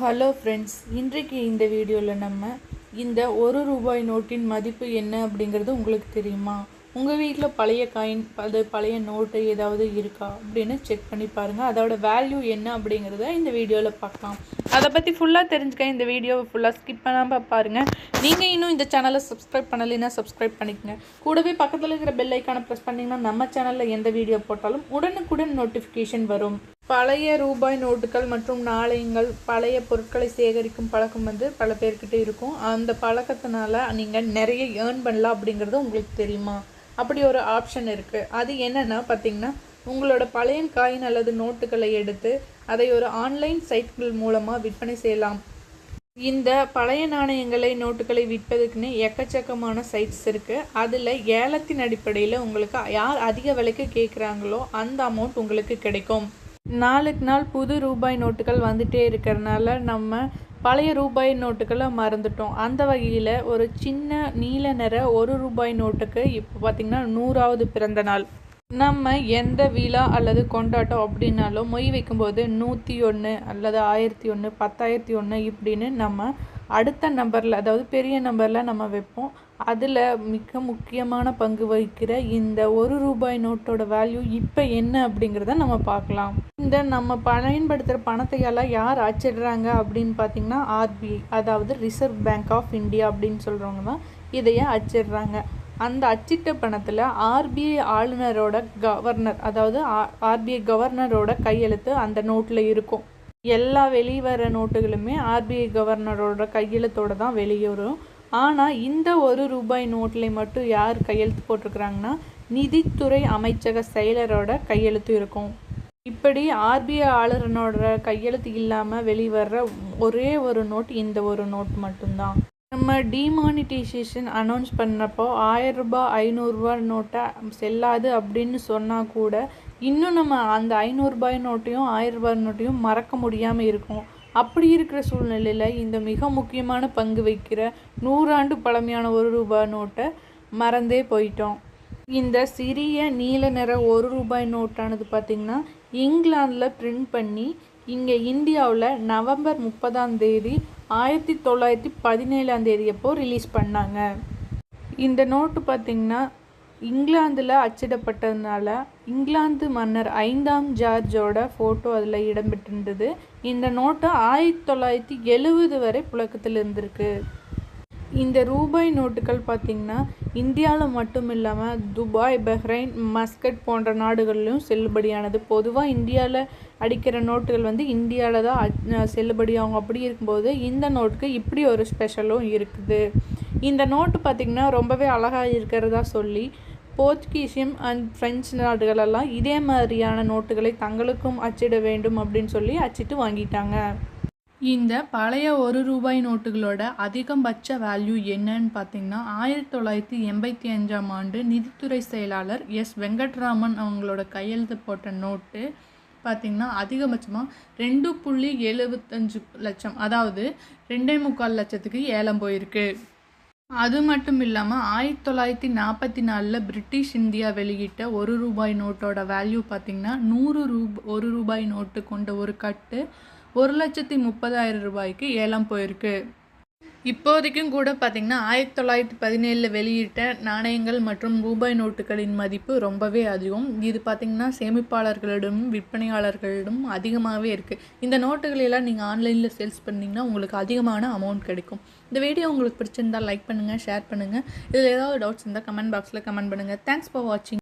Hello friends இன்றைக்கு இந்த வீடியோவில் நம்ம இந்த ஒரு ரூபாய் நோட்டின் மதிப்பு என்ன அப்படிங்கிறது உங்களுக்கு தெரியுமா? உங்கள் வீட்டில் பழைய காயின் அது பழைய நோட்டு ஏதாவது இருக்கா அப்படின்னு செக் பண்ணி பாருங்கள் அதோட வேல்யூ என்ன அப்படிங்கிறத இந்த வீடியோவில் பார்க்கலாம். அதை பற்றி ஃபுல்லாக தெரிஞ்சுக்க இந்த வீடியோவை ஃபுல்லாக ஸ்கிப் பண்ணாமல் பாருங்கள் நீங்கள் இன்னும் இந்த சேனலை சப்ஸ்கிரைப் பண்ணலைன்னா சப்ஸ்கிரைப் பண்ணிக்கங்க. கூடவே பக்கத்தில் இருக்கிற பெல் ஐக்கானை ப்ரெஸ் பண்ணிங்கன்னா நம்ம சேனலில் எந்த வீடியோ போட்டாலும் உடனுக்குடன் நோட்டிஃபிகேஷன் வரும். பழைய ரூபாய் நோட்டுகள் மற்றும் நாணயங்கள் பழைய பொருட்களை சேகரிக்கும் பழக்கம் வந்து பல பேர்கிட்ட இருக்கும். அந்த பழக்கத்தினால நீங்கள் நிறைய ஏர்ன் பண்ணலாம் அப்படிங்கிறது உங்களுக்கு தெரியுமா? அப்படி ஒரு ஆப்ஷன் இருக்குது அது என்னென்னா பார்த்தீங்கன்னா உங்களோட பழைய காயின் அல்லது நோட்டுகளை எடுத்து அதை ஒரு ஆன்லைன் சைட்கள் மூலமாக விற்பனை செய்யலாம். இந்த பழைய நாணயங்களை நோட்டுகளை விற்பதுக்குன்னு எக்கச்சக்கமான சைட்ஸ் இருக்குது அதில் ஏலத்தின் அடிப்படையில் உங்களுக்கு யார் அதிக விலைக்கு கேட்குறாங்களோ அந்த அமௌண்ட் உங்களுக்கு கிடைக்கும். நாளுக்கு நாள் புது ரூபாய் நோட்டுகள் வந்துட்டே இருக்கிறனால நம்ம பழைய ரூபாய் நோட்டுகளை மறந்துட்டோம். அந்த வகையில் ஒரு சின்ன நீல நிற ஒரு ரூபாய் நோட்டுக்கு இப்போ பார்த்திங்கன்னா நூறாவது பிறந்த நாள். நம்ம எந்த விழா அல்லது கொண்டாட்டம் அப்படின்னாலும் மொய் வைக்கும்போது நூற்றி ஒன்று அல்லது ஆயிரத்தி ஒன்று பத்தாயிரத்தி ஒன்று இப்படின்னு நம்ம அடுத்த நம்பரில் அதாவது பெரிய நம்பரில் நம்ம வைப்போம். அதில் மிக முக்கியமான பங்கு வகிக்கிற இந்த ஒரு ரூபாய் நோட்டோட வேல்யூ இப்போ என்ன அப்படிங்கிறத நம்ம பார்க்கலாம். இந்த நம்ம பயன்படுத்துகிற பணத்தையெல்லாம் யார் அச்சிடுறாங்க அப்படின்னு பார்த்தீங்கன்னா ஆர்பிஐ அதாவது ரிசர்வ் பேங்க் ஆஃப் இந்தியா அப்படின்னு சொல்கிறவங்க தான் இதையே அச்சிடுறாங்க அந்த அச்சிட்ட பணத்தில் ஆர்பிஐ ஆளுநரோட கவர்னர் அதாவது ஆர்பிஐ கவர்னரோட கையெழுத்து அந்த நோட்டில் இருக்கும். எல்லா வெளிவர நோட்டுகளுமே ஆர்பிஐ கவர்னரோட கையெழுத்தோடு தான் வெளியே வரும் ஆனால் இந்த ஒரு ரூபாய் நோட்டில் மட்டும் யார் கையெழுத்து போட்டிருக்கிறாங்கன்னா நிதித்துறை அமைச்சக செயலரோட கையெழுத்து இருக்கும். இப்படி ஆர்பிஐ ஆளுநரோட கையெழுத்து இல்லாமல் வெளிவர்ற ஒரே ஒரு நோட் இந்த ஒரு நோட் மட்டும்தான். நம்ம டிமானிட்டைசேஷன் அனௌன்ஸ் பண்ணப்போ ஆயிரரூபா ஐநூறுரூவா நோட்டை செல்லாது அப்படின்னு சொன்னால் கூட இன்னும் நம்ம அந்த ஐநூறுரூபாய் நோட்டையும் ஆயிரரூபாய் நோட்டையும் மறக்க முடியாமல் இருக்கும். அப்படி இருக்கிற சூழ்நிலையில் இந்த மிக முக்கியமான பங்கு வைக்கிற நூறாண்டு பழமையான ஒரு ரூபாய் நோட்டை மறந்தே போயிட்டோம். இந்த சிறிய நீல நிற ஒரு ரூபாய் நோட்டானது பார்த்திங்கன்னா இங்கிலாந்தில் பிரிண்ட் பண்ணி இங்கே இந்தியாவில் நவம்பர் முப்பதாம் தேதி ஆயிரத்தி தொள்ளாயிரத்தி பதினேழாம் தேதி அப்போ ரிலீஸ் பண்ணாங்க? இந்த நோட்டு பார்த்திங்கன்னா இங்கிலாந்தில் அச்சிடப்பட்டதுனால இங்கிலாந்து மன்னர் ஐந்தாம் ஜார்ஜோட ஃபோட்டோ அதில் இடம்பெற்றிருந்தது. இந்த நோட்டு ஆயிரத்தி தொள்ளாயிரத்தி எழுபது வரை புழக்கத்தில் இருந்திருக்கு. இந்த ரூபாய் நோட்டுகள் பார்த்திங்கன்னா இந்தியாவில் மட்டும் இல்லாமல் துபாய் பஹ்ரைன் மஸ்கட் போன்ற நாடுகள்லையும் செல்லுபடியானது. பொதுவாக இந்தியாவில் அடிக்கிற நோட்டுகள் வந்து இந்தியாவில் தான் செல்லுபடியாகும் அப்படி இருக்கும்போது இந்த நோட்டுக்கு இப்படி ஒரு ஸ்பெஷலும் இருக்குது. இந்த நோட்டு பார்த்திங்கன்னா ரொம்பவே அழகாக இருக்கிறதா சொல்லி போர்ச்சுகீசியம் அண்ட் ஃப்ரெஞ்சு நாடுகளெல்லாம் இதே மாதிரியான நோட்டுகளை தங்களுக்கும் அச்சிட வேண்டும் அப்படின்னு சொல்லி அச்சிட்டு வாங்கிட்டாங்க. இந்த பழைய ஒரு ரூபாய் நோட்டுகளோட அதிகபட்ச வேல்யூ என்னன்னு பார்த்தீங்கன்னா ஆயிரத்தி தொள்ளாயிரத்தி எண்பத்தி அஞ்சாம் ஆண்டு நிதித்துறை செயலாளர் எஸ். வெங்கட்ராமன் அவங்களோட கையெழுத்து போட்ட நோட்டு பார்த்திங்கன்னா அதிகபட்சமாக ரெண்டு புள்ளி எழுபத்தஞ்சு லட்சம் அதாவது ரெண்டே முக்கால் லட்சத்துக்கு ஏலம் போயிருக்கு. அது மட்டும் இல்லாமல் ஆயிரத்தி தொள்ளாயிரத்தி நாற்பத்தி நாலில் பிரிட்டிஷ் இந்தியா வெளியிட்ட ஒரு ரூபாய் நோட்டோட வேல்யூ பார்த்திங்கன்னா நூறு ரூப் ஒரு ரூபாய் நோட்டு கொண்ட ஒரு கட்டு ஒரு லட்சத்தி முப்பதாயிரம் ரூபாய்க்கு ஏலம் போயிருக்கு. இப்போதைக்கும் கூட பார்த்திங்கன்னா ஆயிரத்தி தொள்ளாயிரத்தி பதினேழில் வெளியிட்ட நாணயங்கள் மற்றும் ரூபாய் நோட்டுகளின் மதிப்பு ரொம்பவே அதிகம். இது பார்த்திங்கன்னா சேமிப்பாளர்களிடம் விற்பனையாளர்களிடம் அதிகமாகவே இருக்குது இந்த நோட்டுகளெல்லாம் நீங்கள் ஆன்லைனில் சேல்ஸ் பண்ணிங்கன்னா உங்களுக்கு அதிகமான அமௌண்ட் கிடைக்கும். இந்த வீடியோ உங்களுக்கு பிடிச்சிருந்தால் லைக் பண்ணுங்கள் ஷேர் பண்ணுங்கள் இதில் ஏதாவது டவுட்ஸ் இருந்தால் கமெண்ட் பாக்ஸில் கமெண்ட் பண்ணுங்கள் தேங்க்ஸ் ஃபார் வாட்சிங்